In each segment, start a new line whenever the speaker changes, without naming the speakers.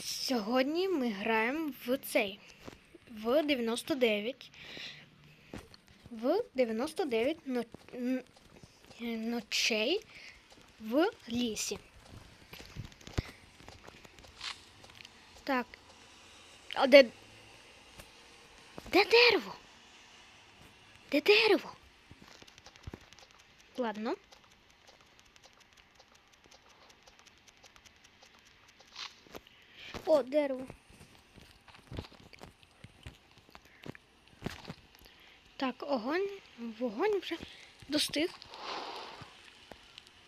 Сьогодні ми граємо в цей. В 99. В 99 но- е, ночей в лісі. Так. А де. Де дерево? Де дерево? Ладно. О, дерево. Так, огонь, вогонь вже достиг.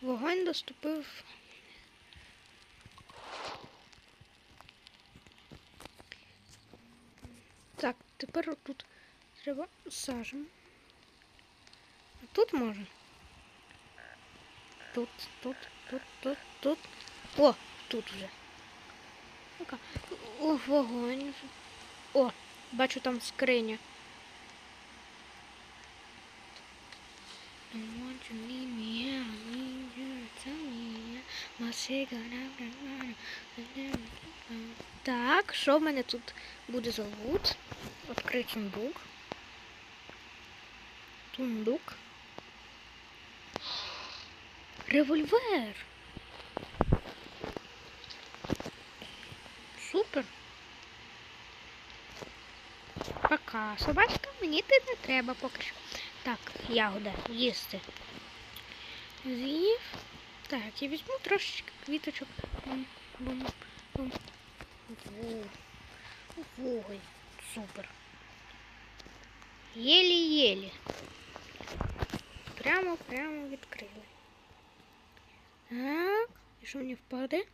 Вогонь доступив. Так, тепер тут треба сажем. Тут може. Тут, тут, тут, тут, тут. О, тут вже. Така. О, вогонь. О, бачу там скриня. Так, що в мене тут буде за лут? Відкрий сундук. Сундук. Револьвер. Супер. Пока. Собачка, мені ти не треба поки що. Так, ягода, їсти. З'їв. Так, я візьму трошечки квіточок. Вогонь. Супер. Єлі-єлі. Прямо, прямо відкрили. Так, і що мені впаде?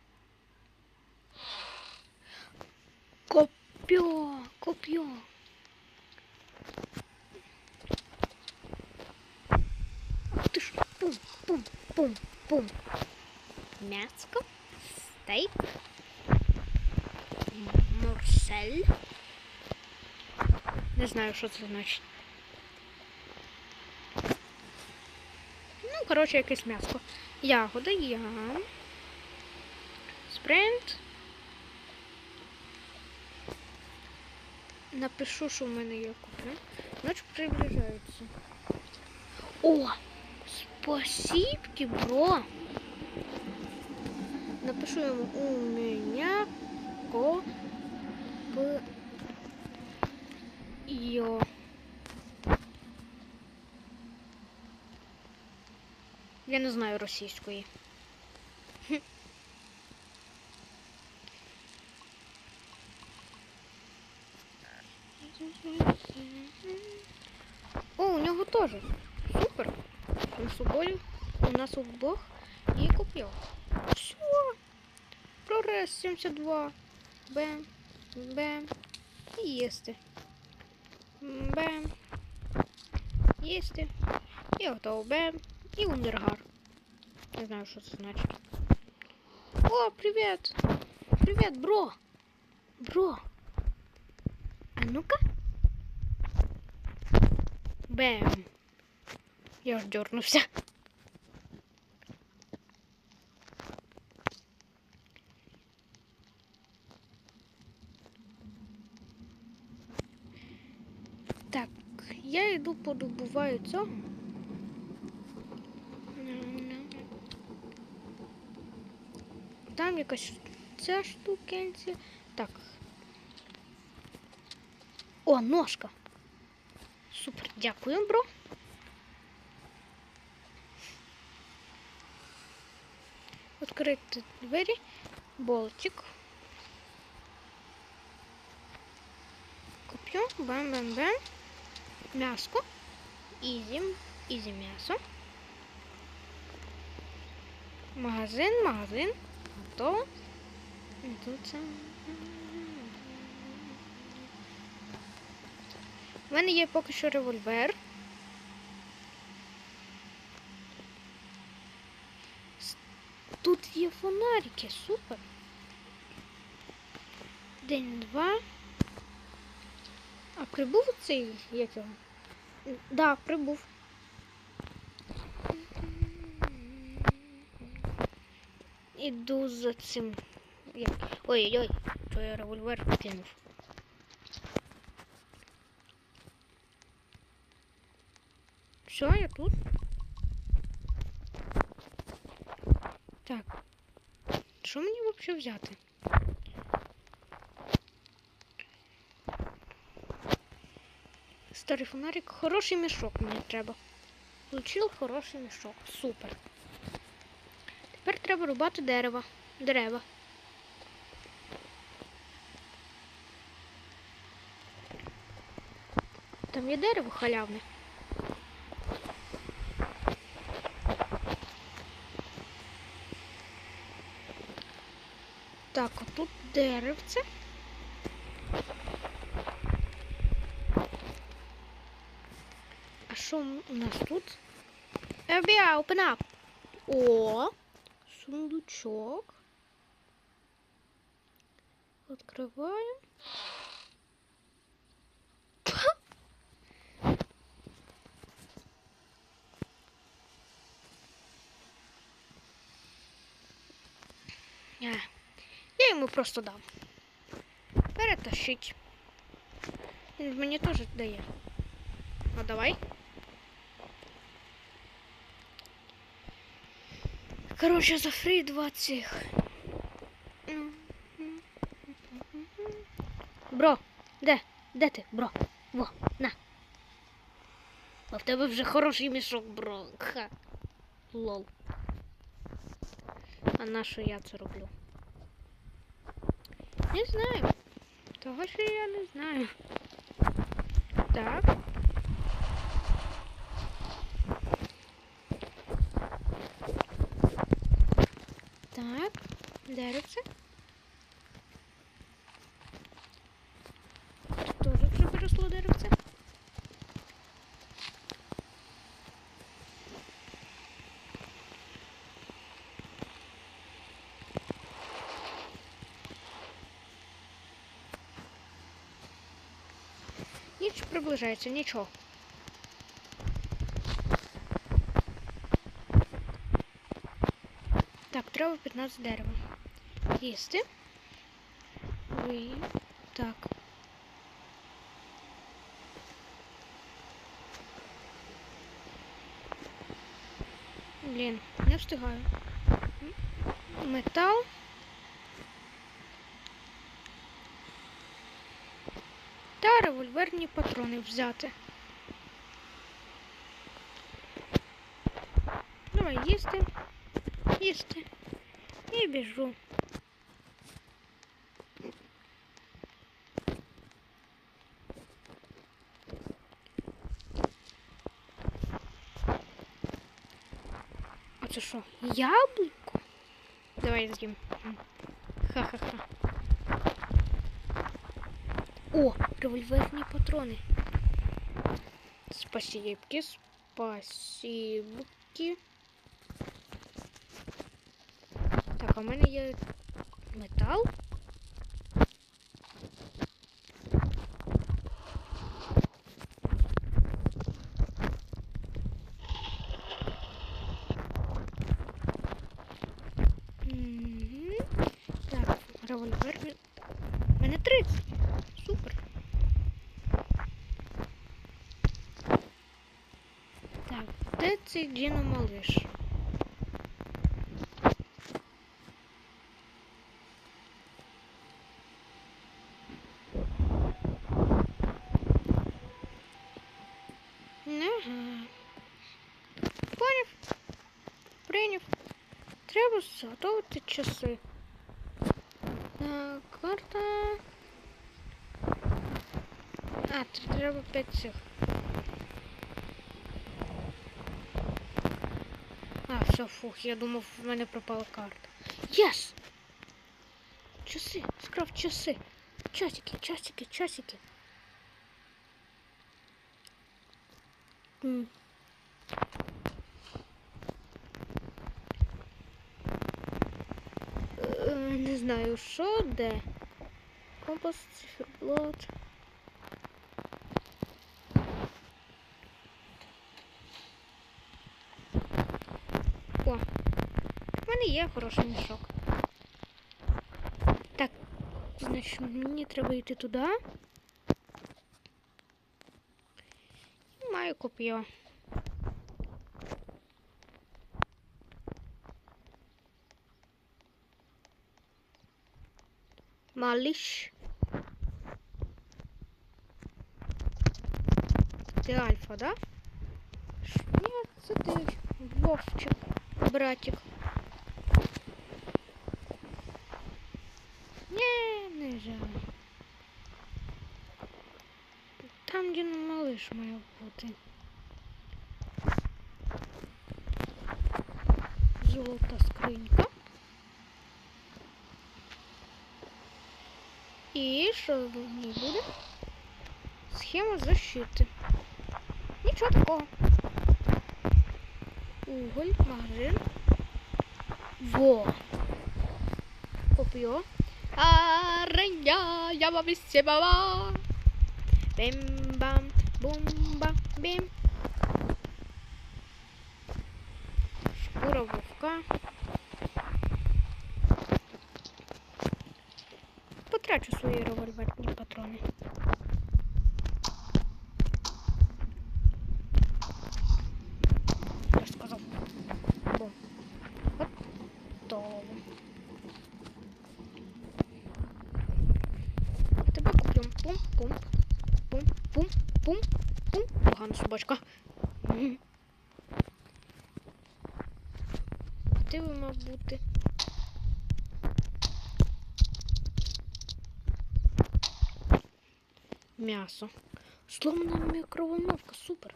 Копьо, копьо. Ах ти ж, пум, пум, пум, пум. М'яско, стейк, морсель. Не знаю, що це значить. Ну, коротше, якесь м'яско. Ягода, ям. Спринт. Напишу, що в мене є куплю. Ночь приближається. О! Спасибки, бро! Напишу ему у меня ко йо. Я не знаю російської. О, у нього теж. Супер. У собою у нас обох і купив. Все. Прогрес 72. Бем. Бем. І їсти. Бем. Їсти. І готово. Бем. І ундергар. Не знаю, що це значить. О, привіт! Привіт, бро! Бро! А ну-ка. Бем. Я ж дернувся. Так, я йду подобуваю цього. Там якась ця штукенця. Так. О, ножка. Супер, дякую, бро. Відкрити двері. Болтик. Куп'ю. Бам-бам-бам. М'яско. Ізі. Ізі м'ясо. Магазин, магазин. Готово. І тут це. У мене є поки що револьвер. Тут є фонарики, супер. День два. А прибув цей як його? Да, прибув. Іду за цим? Ой-ой-ой, що я револьвер кинув. Все, я тут. Так. Що мені взагалі взяти? Старий фонарик, хороший мішок мені треба. Получив хороший мішок. Супер. Тепер треба рубати дерево. Дерева. Там є дерево халявне. Так, тут деревце. А що у нас тут? FBI, open up. О, сундучок. Открываем. А, Я йому просто дам. Перетащить. Мені теж дає. А давай. Короче, за фрі два цих. Бро, де? Де ти, бро? Во, на. А в тебе вже хороший мішок, бро. Ха. Лол. А на що я це роблю? Не знаю. Того що я не знаю. Так. Так, деревце. Тоже вже виросло деревце. Ніч приближається, нічого. Так, треба 15 дерева. Їсти. Ви. Так. Блін, не встигаю. Метал. Револьверні патрони взяти. Давай їсти. Їсти. І біжу. А це що? Яблуко? Давай з'їм. Ха-ха-ха. О, револьверні патрони. Спасибки, спасибки. Так, а в мене є метал. Револьвер. Мене 30. Діно малиш? Ага. Поняв? Прийняв. Треба заготовити часи. Так, карта. А, треба 5 цих. Все, фух, я думав, в мене пропала карта. Єс! Часи, скрафт часи. Часики, часики, часики. М. Е, Не знаю, що, де. Компас, циферблат. є хороший мішок. Так, значить, мені треба йти туди. Маю коп'є. Малыш. Ты альфа, да? Ш- Нет, це ти Вовчик, братик. Жаль. Там, де малыш має бути. Золота скринька. І що в ній буде? Схема защити. Нічого такого. Уголь, магазин. Во. Areña, ya va, se va. Bim, bam, bum, bam, bim. Szkurowówka. Potracił swoje rewolwernie patrony. Куплю. Пум-пум. Пум-пум-пум. Погана собачка. Ти ви мав бути. М'ясо. Сломана мікроволновка, супер.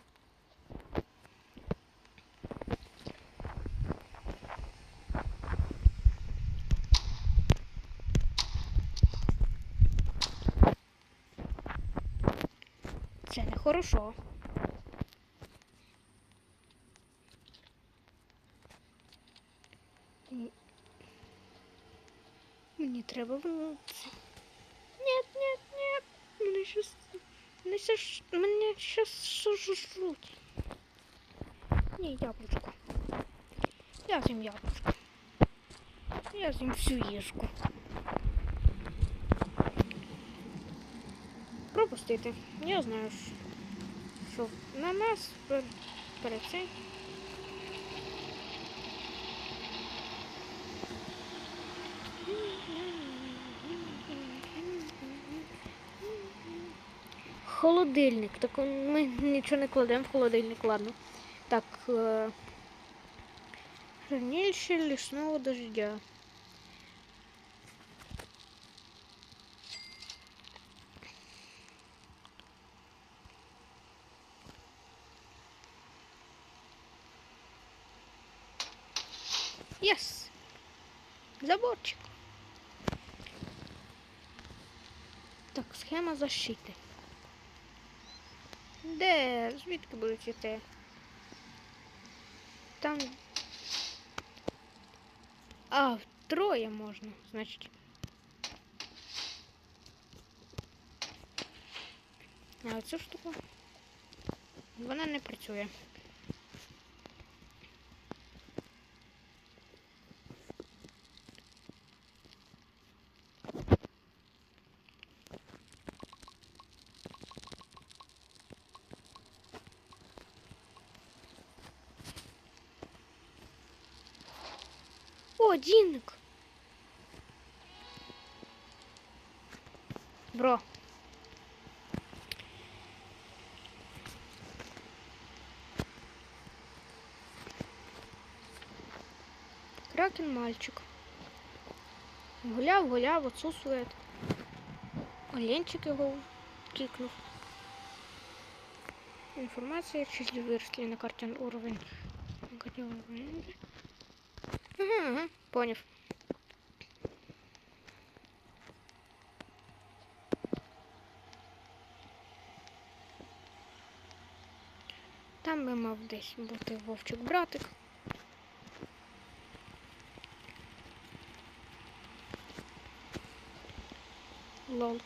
Це не хорошо. Мені треба вернутися. Нет, нет, нет. Мене щас... Мене щас... Мене щас сожруть. Ні, яблучко. Я з'їм яблучко. Я з'їм всю їжку. Пропустити. Я знаю, що- що на нас пер- перед цим. Холодильник. Так ми нічого не кладемо в холодильник, ладно. Так. Е... Хранилище лесного дождя. Заборчик. Так, схема защити. Де? Звідки будуть іти? Там. А, троє можна, значить. А цю штуку. Вона не працює. О, Бро. Кракен мальчик. Гуляв, гуляв, отсутствует. Оленчик його кикнув. Інформація, числі виросли на карті уровень. Ага, ага, поняв. Там би мав десь бути вовчик братик. Лол.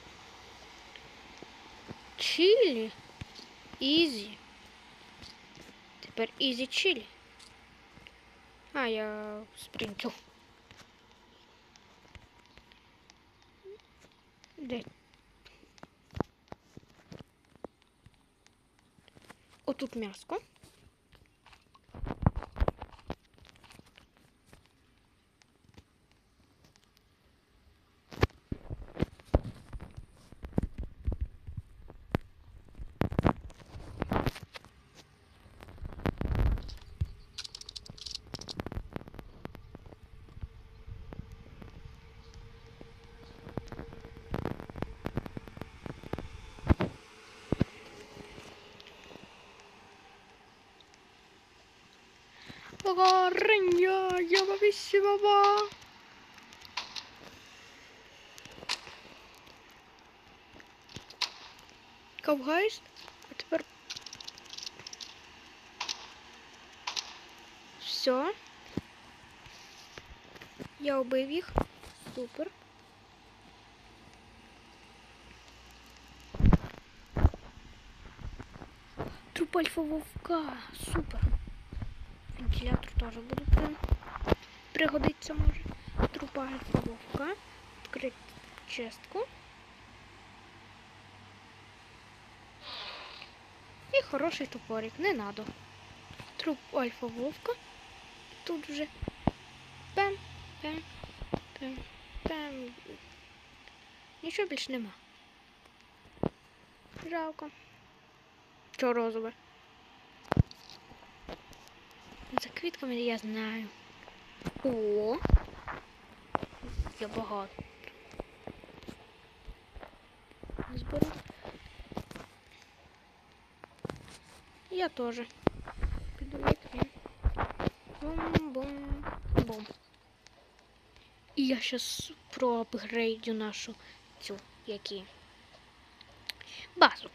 Чилі. Ізі. Тепер ізі чилі. А, я спринту. Де? Отут м'яско. бабісіва. Кавгайст? А тепер. Все. Я убив їх. Супер. Труп альфа вовка. Супер. Вентилятор тоже буде прям Пригодиться може. Трупа альфа вовка. Відкрити чистку. І хороший топорик, не надо. Труп альфа вовка. Тут вже пем, пем, пем, пем. Нічого більш нема. Жалко. Чого розове? За квітками я знаю. О! Я багато. Зберу. Я теж. Піду він. Бум-бум-бум. І я щас проапгрейдю нашу цю, які. Базу.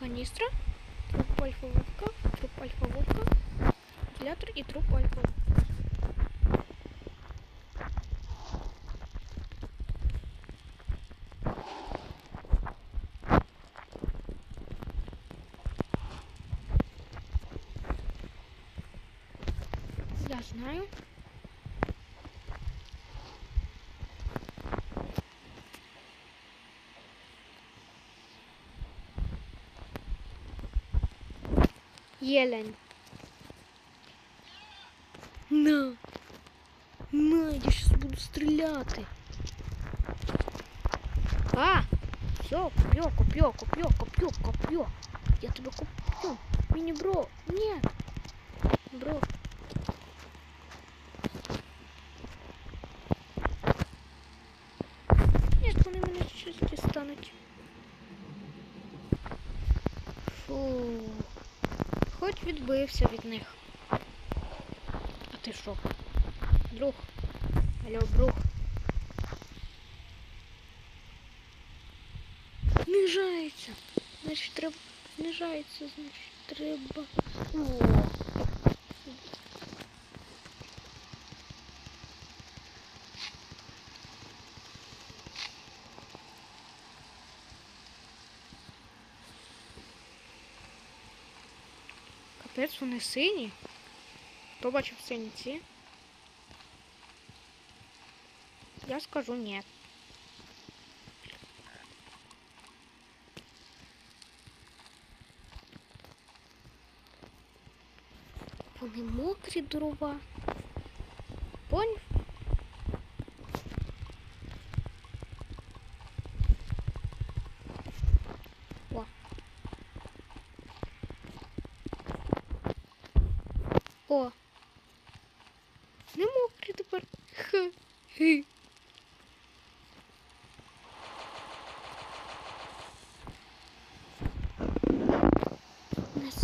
каністра, труп альфа вовка, труп альфа вовка, вентилятор і труп альфа вовка. Я знаю. Єлень. На. На, я сейчас буду стріляти. А! Все, копье, копье, копье, копье, копье. Я тебе куплю. Мини-бро. Нет. Відбився від них. А ти що? Друг? Алло, друг. Знижається. Значить треба. Знижається, значить треба. О. Капець, вони сині. Хто бачив сині ці? Я скажу ні. Вони мокрі дрова. Поняв?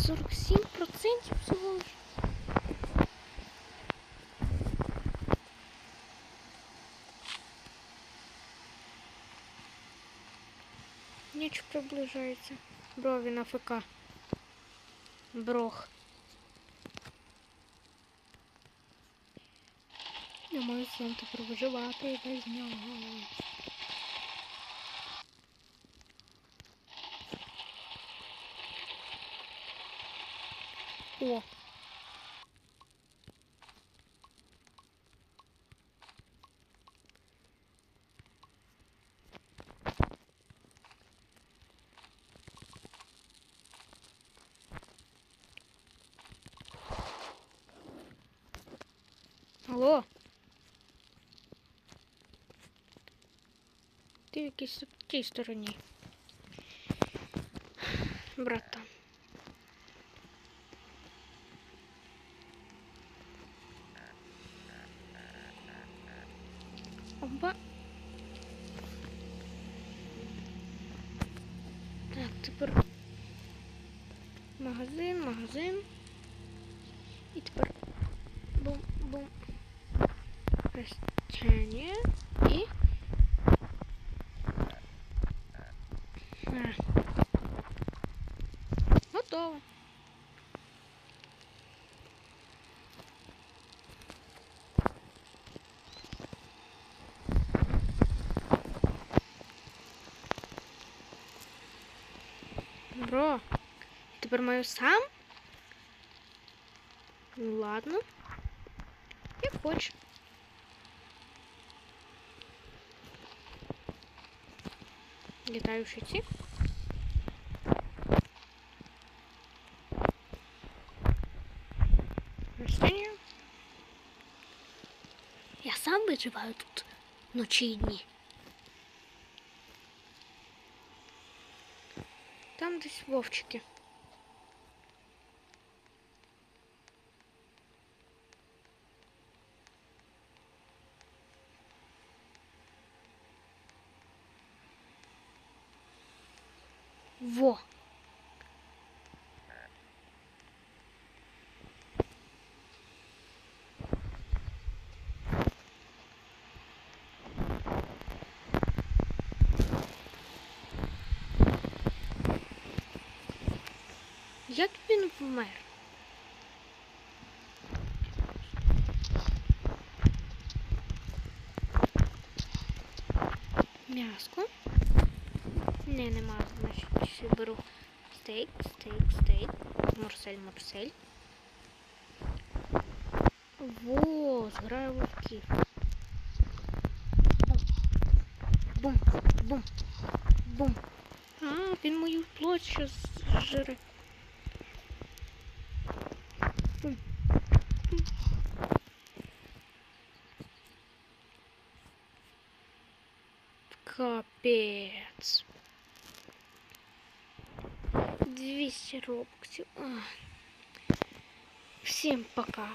47% всього лиш. Ніч приближається. Брові на ФК. Брох. Я маю сам тепер виживати без нього. О. Алло. Ти в тій стороні. Брата. Растяння і. Готово. Бро, тепер маю сам? Ну ладно. Як хочеш. Літаючі ці. Растення. Я сам виживаю тут ночі і дні. Там десь вовчики. Во. Як він вмер? М'яско. Не, нема, значить, беру стейк, стейк, стейк, морсель, морсель. Во, зграю вовків. Бум, бум, бум. А, він мою плоть щас жре. Бум. Бум. Капец. 200 робоксів. Всім пока.